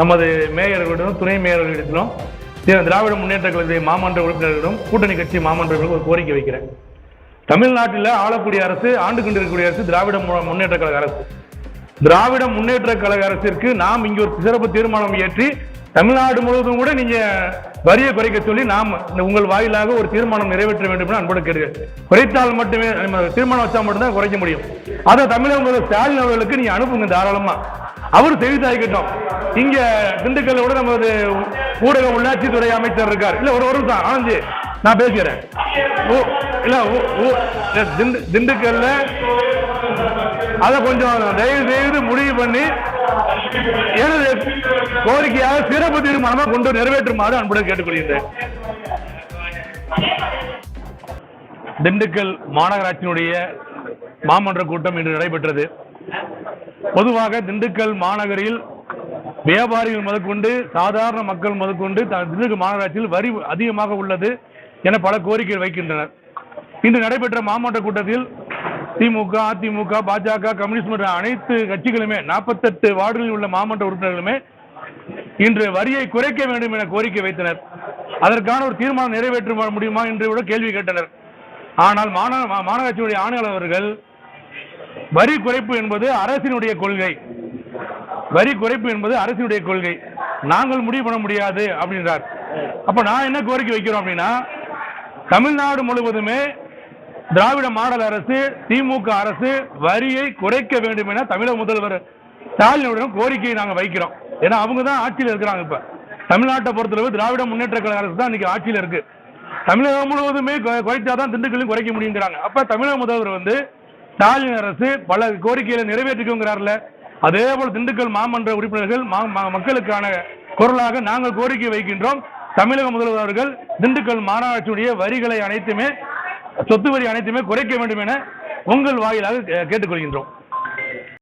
நமது மேயர்களிடம் துணை மேயர்களிடத்திலும் திராவிட முன்னேற்ற கழகத்தை மாமன்ற உறுப்பினர்களிடம் கூட்டணி கட்சி மாமன்றங்களும் ஒரு கோரிக்கை வைக்கிறேன். தமிழ்நாட்டில் ஆளக்கூடிய அரசு ஆண்டு கொண்டிருக்கக்கூடிய அரசு திராவிட மு- முன்னேற்ற கழக அரசு. திராவிட முன்னேற்ற கழக அரசிற்கு நாம் இங்கே ஒரு சிறப்பு தீர்மானம் இயற்றி தமிழ்நாடு முழுவதும் கூட நீங்க வரியை குறைக்க சொல்லி நாம் உங்கள் வாயிலாக ஒரு தீர்மானம் நிறைவேற்ற வேண்டும் என்று அன்போடு கேட்கிறேன் குறைத்தால் மட்டுமே நம்ம தீர்மானம் வச்சா மட்டும்தான் குறைக்க முடியும். அதை தமிழக முதல்வர் ஸ்டாலின் அவர்களுக்கு நீங்க அனுப்புங்க தாராளமா. அவர் செய்தித்தாய்க்கட்டும் இங்க திண்டுக்கல்ல கூட நமது ஊடக உள்ளாட்சித்துறை அமைச்சர் இருக்கார். இல்ல ஒரு ஒரு நிமிஷம் ஆனந்தி நான் பேசுகிறேன் இல்ல திண்டு- திண்டுக்கல்ல அதை கொஞ்சம் தயவு செய்து முடிவு பண்ணி எனது கோரிக்கையாக சிறப்பு தீர்மானமா கொண்டு நிறைவேற்றுமாறு அன்புடன் கேட்டுக்கொள்கின்றேன். திண்டுக்கல் மாநகராட்சியினுடைய மாமன்ற கூட்டம் இன்று நடைபெற்றது. பொதுவாக திண்டுக்கல் மாநகரில் வியாபாரிகள் முதற்கொண்டு சாதாரண மக்கள் முதற்கொண்டு திண்டுக்கல் மாநகராட்சியில் வரி அதிகமாக உள்ளது என பல கோரிக்கைகள் வைக்கின்றனர். இன்று நடைபெற்ற மாமன்ற கூட்டத்தில் திமுக அதிமுக பாஜக கம்யூனிஸ்ட் மற்றும் அனைத்து கட்சிகளுமே நாற்பத்தெட்டு வார்டுகளில் உள்ள மாமன்ற உறுப்பினர்களுமே இன்று வரியை குறைக்க வேண்டும் என கோரிக்கை வைத்தனர். அதற்கான ஒரு தீர்மானம் நிறைவேற்ற முடியுமா என்று கூட கேள்வி கேட்டனர். ஆனால் மா- மாநகராட்சியுடைய ஆணையாளர் அவர்கள் வரி குறைப்பு என்பது அரசினுடைய கொள்கை. வரி குறைப்பு என்பது அரசினுடைய கொள்கை. நாங்கள் முடிவு பண்ண முடியாது அப்படின்றார். அப்ப நான் என்ன கோரிக்கை வைக்கிறோம் அப்படின்னா தமிழ்நாடு முழுவதுமே திராவிட மாடல் அரசு திமுக அரசு வரியை குறைக்க வேண்டும் என தமிழக முதல்வர் ஸ்டாலினுடன் கோரிக்கையை நாங்கள் வைக்கிறோம். ஏன்னா அவங்க தான் ஆட்சியில் இருக்கிறாங்க இப்ப. தமிழ்நாட்டை பொறுத்தளவு திராவிட முன்னேற்ற கழக அரசு தான் இன்னைக்கு ஆட்சியில் இருக்கு. தமிழகம் முழுவதுமே குறை- குறைச்சாதான் திண்டுக்கல்லையும் குறைக்க முடியுங்கிறாங்க. அப்ப தமிழக முதல்வர் வந்து ஸ்டாலின் அரசு பல கோரிக்கைகளை நிறைவேற்றிக்கோங்கிறார்ல அதே போல திண்டுக்கல் மாமன்ற உறுப்பினர்கள் மா- மா- மக்களுக்கான குரலாக நாங்கள் கோரிக்கை வைக்கின்றோம். தமிழக முதல்வர் அவர்கள் திண்டுக்கல் மாநகராட்சியுடைய வரிகளை அனைத்துமே சொத்து வரி அனைத்துமே குறைக்க வேண்டும் என உங்கள் வாயிலாக கே- கேட்டுக்கொள்கின்றோம்.